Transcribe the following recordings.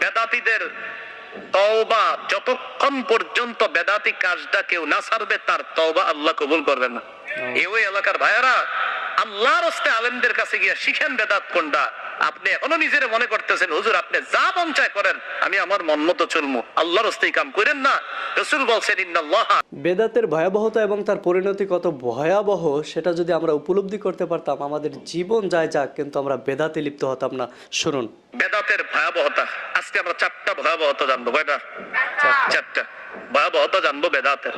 বেদাতীদের তওবা যতক্ষণ পর্যন্ত বেদাতি কাজটা কেউ না ছাড়বে তার তওবা আল্লাহ কবুল করবেন না। এই ওই এলাকার ভাইয়েরা আল্লাহর হস্তে আলেমদের কাছে গিয়ে শিখেন বেদাত কোনটা? আপনি এখনও নিজের মনে করতেছেন হুজুর আপনি যা মন চায় করেন আমি আমার মন মতো চলবো আল্লাহর হস্তেই কাম করেন না। রসুল বলছেন ইন্নাল্লাহ বেদাতের ভয়াবহতা এবং তার পরিণতি কত ভয়াবহ সেটা যদি আমরা উপলব্ধি করতে পারতাম আমাদের জীবন যায় যাক কিন্তু আমরা বেদাতে লিপ্ত হতাম না। শুনুন। বেদাতের ভয়াবহতা। আজকে আমরা চারটা ভয়াবহতা জানব কয়টা? চারটা। ভয়াবহতা জানব বেদাতের।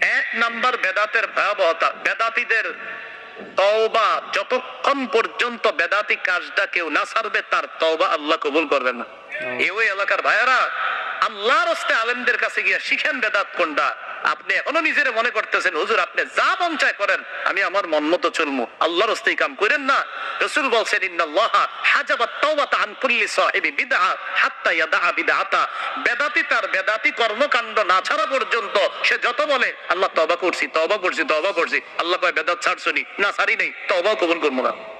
এক নাম্বার বেদাতের ভয়াবহতা বেদাতীদের তওবা যতক্ষণ পর্যন্ত বেদাতি কাজটা কেউ না ছাড়বে তার তওবা আল্লাহ কবুল করবেন না। এই ওই এলাকার ভাইয়েরা আল্লাহর হস্তে আলেমদের কাছে গিয়া শিখেন বেদাত কোনটা? আপনি এখনও নিজের মনে করতেছেন, হুজুর আপনি যা মন চায় করেন, আমি আমার মন মতো চলবো আল্লাহর হস্তেই কাম করেন না। রসুল বলছেন কর্মকাণ্ড না ছাড়া পর্যন্ত সে যত বলে, আল্লাহ তওবা করছি তওবা করছি তওবা করছি। আল্লাহ না? ছাড়ি নেই তওবা না।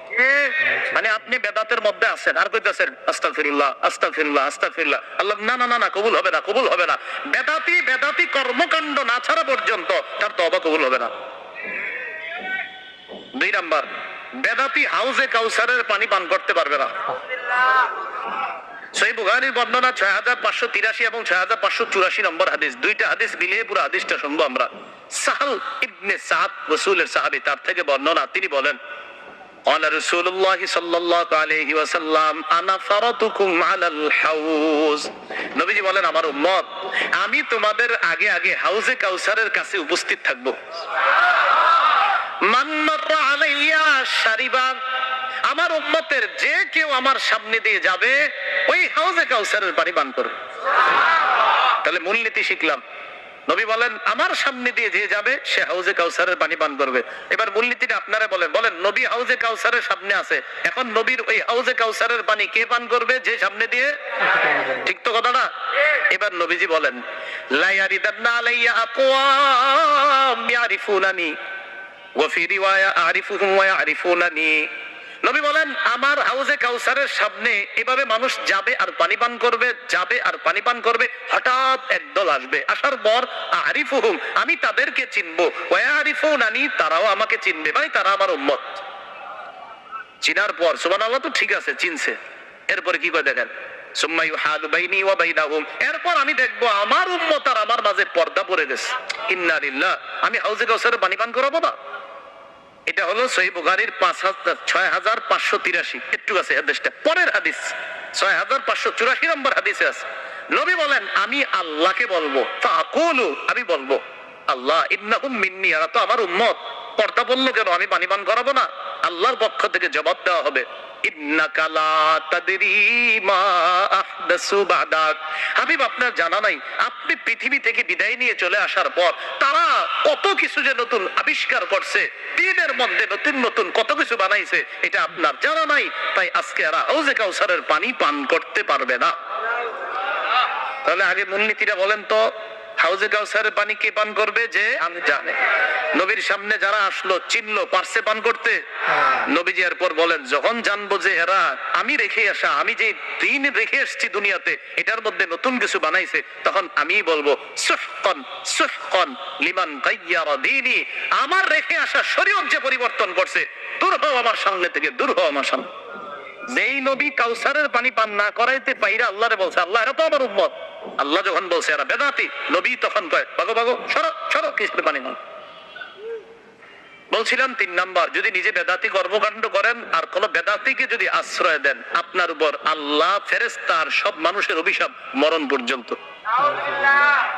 মানে আপনি বেদাতের মধ্যে আছেন। আর আল্লাহ, না না না কবুল হবে না, কবুল হবে না। বেদাতি বেদাতি কর্মকাণ্ড না ছাড়া পর্যন্ত তার কবুল হবে না। দুই নাম্বার, বেদাতি হাউজে কাউসারের পানি পান করতে পারবে না। সেই বুখারীর বর্ণনা ছয় হাজার পাঁচশো তিরাশি এবং ছয় হাজার পাঁচশো চুরাশি নম্বর হাদিস। দুইটা হাদিস মিলিয়ে পুরো হাদিসটা শুনব আমরা। সাহাল ইবনে সাদ রসুলের সাহাবি, তার থেকে বর্ণনা তিনি বলেন قال رسول الله صلى الله عليه وسلم انا فرطكم على الحوض নবীজি বলেন আমার উম্মত আমি তোমাদের আগে আগে হাউজে কাউসারের কাছে উপস্থিত থাকব মান মাররা আলাইয়া শারিবা আমার উম্মতের যে কেউ আমার সামনে দিয়ে যাবে ওই হাউজে কাউসারের পানি পান করবে তাহলে মূলনীতি শিখলাম নবী বলেন, আমার সামনে দিয়ে যে যাবে, সে হাউজে কাউসারের পানি পান করবে। এবার মূলনীতিটা আপনারা বলেন বলেন, নবী হাউজে কাউসারের সামনে আছে। এখন নবীর ওই হাউজে কাউসারের পানি কে পান করবে যে সামনে দিয়ে? ঠিক তো কথা না এবার নবীজি বলেন, লা ইয়ারিদান্না আলাইয়া আকওয়াম ইয়ারিফুনানি। ওয়া ফি রিওয়ায়া আরিফুহুম ওয়া ইয়ারিফুনানি। নবী বলেন, আমার হাউজে কাউসারের সামনে এভাবে মানুষ যাবে আর পানি পান করবে, যাবে আর পানি পান করবে, হঠাৎ একদল আসবে। আসার পর, আরিফুহুম, আমি তাদেরকে চিনবো। ওয়া আরিফুনানি, তারাও আমাকে চিনবে। ভাই তারা আমার উম্মত। চিনার পর, সুবহানাল্লাহ তো ঠিক আছে, চিনছে। এরপরে কি করে দেখেন? আমি দেখব আমার উম্মত আর আমার মাঝে পর্দা পড়ে গেছে। ইন্না লিল্লাহ, আমি হাউজে কাউসারের পানি পান করাবো না। এটা হলো সহি বুখারির পাঁচ হাজার, ছয় হাজার পাঁচশো তিরাশি। একটু আছে হাদিসটা পরের হাদিস, ছয় হাজার পাঁচশো চুরাশি নম্বর হাদিসে আছে। নবী বলেন, আমি আল্লাহকে বলব। তাকুলু আমি বলব, আল্লাহ ইন্নাহুম মিন্নি, এরা তো আমার উম্মত। পর্দা বলল কেন? আমি পানি পান করাবো না? আল্লাহর পক্ষ থেকে জবাব দেওয়া হবে হাবিব, আপনার জানা নাই, আপনি পৃথিবী থেকে বিদায় নিয়ে চলে আসার পর তারা কত কিছু যে নতুন আবিষ্কার করছে, দিনের মধ্যে নতুন নতুন কত কিছু বানাইছে, এটা আপনার জানা নাই, তাই আজকে এরা কাউসারের পানি পান করতে পারবে না। তাহলে আগে মূলনীতিটা বলেন তো হাউজে কাউসারের পানি কে পান করবে যে আমি জানে। নবীর সামনে যারা আসলো চিনলো পারছে পান করতে নবীজি এরপর বলেন যখন জানব যে এরা আমি রেখে আসা আমি যে দিন রেখে এসেছি দুনিয়াতে এটার মধ্যে নতুন কিছু বানাইছে তখন আমি বলব সুহকন সুহকন লিমান গাইয়ারা দিনি আমার রেখে আসা শরীয়ত যে পরিবর্তন করছে দূর হও আমার সামনে থেকে দূর হও আমার সামনে। যেই নবী কাউসারের পানি পান না করাইতে পাইরা আল্লাহরে বলছে আল্লাহ এরা তো আমার উম্মত। আল্লাহ যখন বলছে এরা বেদাতি নবী তখন কয় বাগো বাগো সরো সরো কিসের পানি নয় বলছিলাম তিন নাম্বার যদি নিজে বেদাতি কর্মকাণ্ড করেন আর কোন বেদাতিকে যদি আশ্রয় দেন আপনার উপর আল্লাহ ফেরেস্তার সব মানুষের অভিশাপ মরণ পর্যন্ত।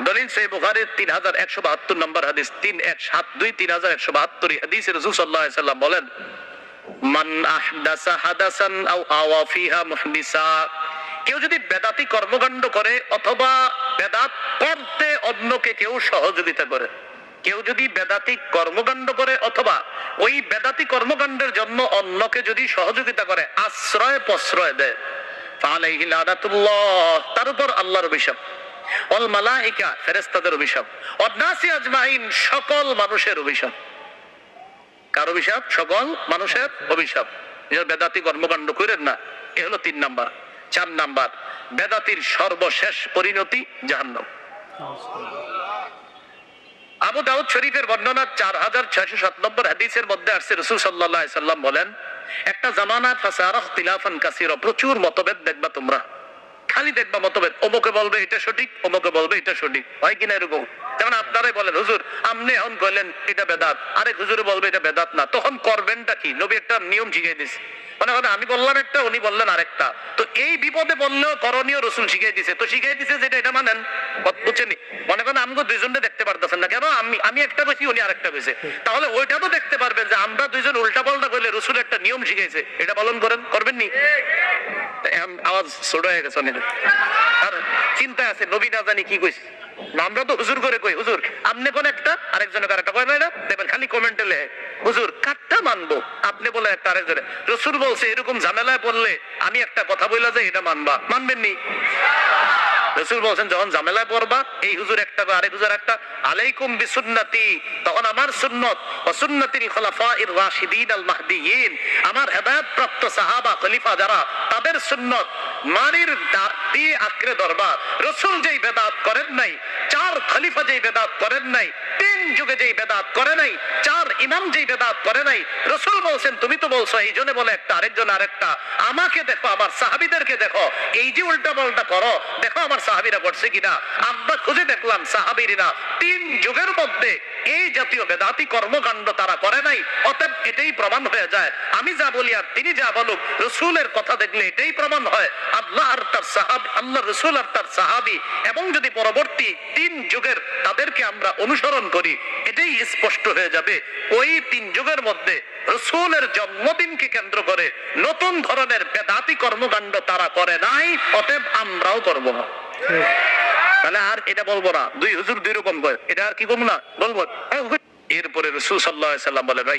দলিল সেই বুখারীর তিন হাজার একশো বাহাত্তর নম্বর হাদিস তিন এক সাত দুই তিন হাজার একশো বাহাত্তর হাদিস রসুল সাল্লাহ সাল্লাম বলেন মান আহদাসা হাদাসান আও আওয়া ফিহা মুহদিসা। কেউ যদি বেদাতি কর্মকাণ্ড করে অথবা বেদাত করতে অন্যকে কেউ সহযোগিতা করে। কেউ যদি বেদাতি কর্মকাণ্ড করে অথবা ওই বেদাতি কর্মকাণ্ডের জন্য অন্যকে যদি সহযোগিতা করে, আশ্রয় প্রশ্রয় দেয় লানাতুল্লাহ, তার উপর আল্লাহর অভিশাপ। অল মালাইকা, ফেরেশতাদের অভিশাপ। অন্নাসি আজমাইন, সকল মানুষের অভিশাপ। কার অভিশাপ? সকল মানুষের অভিশাপ। বেদাতি কর্মকাণ্ড করেন না, এ হলো তিন নাম্বার। চার নাম্বার বেদাতির সর্বশেষ পরিণতি জাহান্নাম। আবু দাউদ শরীফের বর্ণনা চার হাজার ছয়শো সাত নম্বর হাদিসের মধ্যে আসছে। রসুল সাল্লাহ সাল্লাম বলেন, একটা জামানা ফাসারাহ তিলাফান কাসির, প্রচুর মতভেদ দেখবা তোমরা। খালি দেখবা মতভেদ। অমুকে বলবে এটা সঠিক, অমুকে বলবে এটা সঠিক। হয় কিনা এরকম? যেমন আপনারাই বলেন, হুজুর, আপনি এখন কইলেন এটা বেদাত, আরেক হুজুরে বলবে এটা বেদাত না, তখন করবেনটা কি? নবী একটা নিয়ম শিখিয়ে দিছে। মানে কথা আমি বললাম একটা, উনি বললেন আরেকটা। তো এই বিপদে বললেও করণীয় রসুল শিখিয়ে দিছে। তো শিখিয়ে দিছে যেটা এটা মানেন বুঝছেনি মনে করেন আমাকে দুইজনকে দেখতে পারতেছেন না। কেন? আমি আমি একটা বেশি উনি আরেকটা বেশি তাহলে ওইটা তো দেখতে পারবেন যে আমরা দুইজন উল্টা পাল্টা করলে রসুল একটা নিয়ম শিখেছে এটা পালন করেন করবেন নি আওয়াজ ছোট হয়ে গেছে অনেক আর চিন্তা আছে, নবী না জানি কি কইছে? আমরা তো হুজুর করে কই, হুজুর, আপনি কোন একটা আরেকজনের আরেকটা কয় না দেখবেন খালি কমেন্টে লে হুজুর কাটটা মানবো? আপনি বলে একটা আরেকজনে। রসুল বলছে, এরকম ঝামেলায় পড়লে আমি একটা কথা বইলা যে এটা মানবা। মানবেন নি? রসুল বলছেন, যখন ঝামেলায় পড়বা, এই হুজুর একটা বা আরেক হুজুর একটা, আলাইকুম বিসুন্নতি, তখন আমার সুন্নত ও খলাফা ইর রাশিদিন আল মাহদিয়িন, আমার হেদায়ত প্রাপ্ত সাহাবা, খলিফা যারা, তাদের সুন্নত মারির দাঁত দিয়ে আঁকড়ে ধরবা। রসুল যেই বেদাত করেন নাই, চার খলিফা যেই বেদাত করেন নাই, তিন যুগে যেই বেদাত করে নাই, চার ইমাম যেই বেদাত করে নাই, রসুল বলছেন, তুমি তো বলছো, এই জন্য বলে একটা, আরেকজন আরেকটা। আমাকে দেখো, আমার সাহাবিদেরকে দেখো। এই যে উল্টা পাল্টা করো, দেখো আমার সাহাবিরা করছে কিনা। আমরা খুঁজে দেখলাম সাহাবিরা তিন যুগের মধ্যে এই জাতীয় বেদাতি কর্মকাণ্ড তারা করে নাই। অতএব এটাই প্রমাণ হয়ে যায়। আমি যা বলি আর তিনি যা বলুক, রসুলের কথা দেখলে এটাই প্রমাণ হয়। আল্লাহ আর তার সাহাব, আল্লাহ রসুল আর তার সাহাবি। এবং যদি পরবর্তী তিন যুগের তাদেরকে আমরা অনুসরণ করি। এটাই স্পষ্ট হয়ে যাবে। ওই তিন যুগের মধ্যে রসুলের জন্মদিনকে কেন্দ্র করে নতুন ধরনের বেদাতি কর্মকাণ্ড তারা করে নাই অতএব আমরাও করব না। তাহলে আর এটা বলব না। দুই হুজুর দুই রকম করে এটা আর কি করব না? বলব। এরপরে রসুল সাল্লাহ সাল্লাম বলেন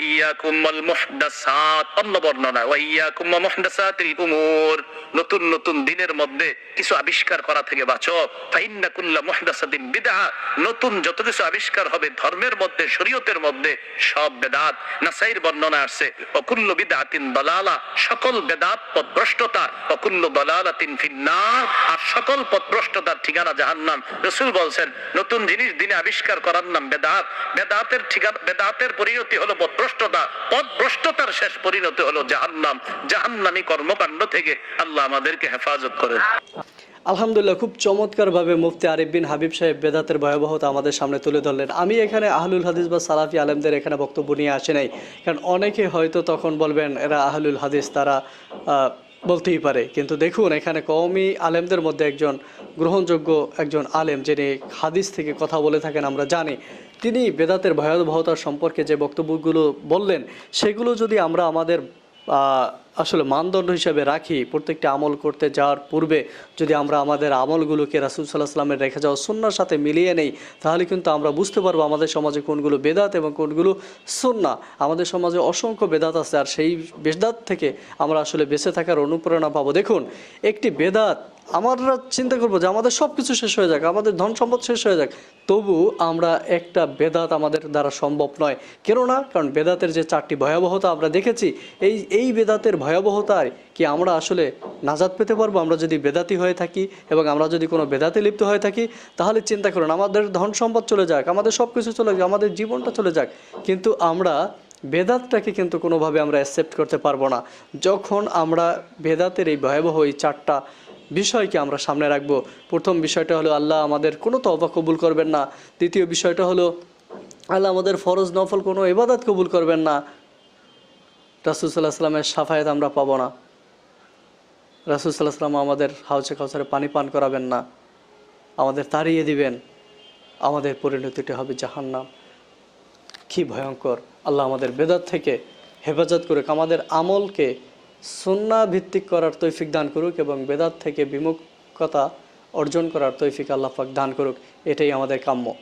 আল মুহদাসাত অন্য বর্ণনা ওয়াইয়াকুম মুহদাসাতিল উমুর নতুন নতুন দিনের মধ্যে কিছু আবিষ্কার করা থেকে বাঁচো। ফাইন্না কুল্লা বিদআ নতুন যত কিছু আবিষ্কার হবে ধর্মের মধ্যে, শরীয়তের মধ্যে, সব বেদাত। নাসাইর বর্ণনা আসছে অকুল্ল বিদআতিন দলালা সকল বেদাত পদভ্রষ্টতা অকুল্ল দালালাতিন ফিন্নার আর সকল পদভ্রষ্টতার ঠিকানা জাহান্নাম। রসুল বলছেন, নতুন জিনিস দিনে আবিষ্কার করার নাম বেদাত। বেদাতের বেদাতের পরিণতি হলো শেষ পরিণতি হলো জাহান্নাম। জাহান্নামী কর্মকাণ্ড থেকে আল্লাহ আমাদেরকে হেফাজত করেন। আলহামদুলিল্লাহ, খুব চমৎকারভাবে মুফতি হাবিব সাহেব বেদাতের ভয়াবহতা আমাদের সামনে তুলে ধরলেন। আমি এখানে আহলুল হাদিস বা সালাফি আলেমদের এখানে বক্তব্য নিয়ে আসে নাই, কারণ অনেকে হয়তো তখন বলবেন, এরা আহলুল হাদিস, তারা বলতেই পারে। কিন্তু দেখুন, এখানে কওমি আলেমদের মধ্যে একজন গ্রহণযোগ্য একজন আলেম, যিনি হাদিস থেকে কথা বলে থাকেন, আমরা জানি। তিনি বেদাতের ভয়াবহতা সম্পর্কে যে বক্তব্যগুলো বললেন সেগুলো যদি আমরা আমাদের আসলে মানদণ্ড হিসেবে রাখি। প্রত্যেকটি আমল করতে যাওয়ার পূর্বে যদি আমরা আমাদের আমলগুলোকে রাসুল সাল্লাহ সাল্লামের রেখে যাওয়া সুন্নার সাথে মিলিয়ে নেই, তাহলে কিন্তু আমরা বুঝতে পারব আমাদের সমাজে কোনগুলো বেদাত এবং কোনগুলো সুন্না আমাদের সমাজে অসংখ্য বেদাত আছে আর সেই বেদাত থেকে আমরা আসলে বেঁচে থাকার অনুপ্রেরণা পাবো। দেখুন, একটি বেদাত আমরা চিন্তা করব যে আমাদের সব কিছু শেষ হয়ে যাক, আমাদের ধন সম্পদ শেষ হয়ে যাক। তবু আমরা একটা বেদাত আমাদের দ্বারা সম্ভব নয়। কেননা? কারণ বেদাতের যে চারটি ভয়াবহতা আমরা দেখেছি, এই এই বেদাতের ভয়াবহতায় কি আমরা আসলে নাজাদ পেতে পারব? আমরা যদি বেদাতি হয়ে থাকি এবং আমরা যদি কোনো বেদাতে লিপ্ত হয়ে থাকি, তাহলে চিন্তা করুন, আমাদের ধন সম্পদ চলে যাক, আমাদের সব কিছু চলে যাক, আমাদের জীবনটা চলে যাক। কিন্তু আমরা বেদাতটাকে কিন্তু কোনোভাবে আমরা অ্যাকসেপ্ট করতে পারব না। যখন আমরা বেদাতের এই ভয়াবহ এই চারটা বিষয়কে আমরা সামনে রাখব, প্রথম বিষয়টা হলো আল্লাহ আমাদের কোনো তওবা কবুল করবেন না। দ্বিতীয় বিষয়টা হলো আল্লাহ আমাদের ফরজ নফল কোনো ইবাদত কবুল করবেন না। রাসুল সাল্লাহ সাল্লামের সাফায়াত আমরা পাবো না। রাসুল সাল্লাহ সাল্লাম আমাদের হাউসে কাউসারে পানি পান করাবেন না। আমাদের তাড়িয়ে দিবেন। আমাদের পরিণতিটা হবে জাহান্নাম। কি ভয়ঙ্কর। আল্লাহ আমাদের বেদাত থেকে হেফাজত করুক, আমাদের আমলকে সন্না ভিত্তিক করার তৈফিক দান করুক এবং বেদাত থেকে বিমুখতা অর্জন করার তৈফিক আল্লাহ পাক দান করুক। এটাই আমাদের কাম্য।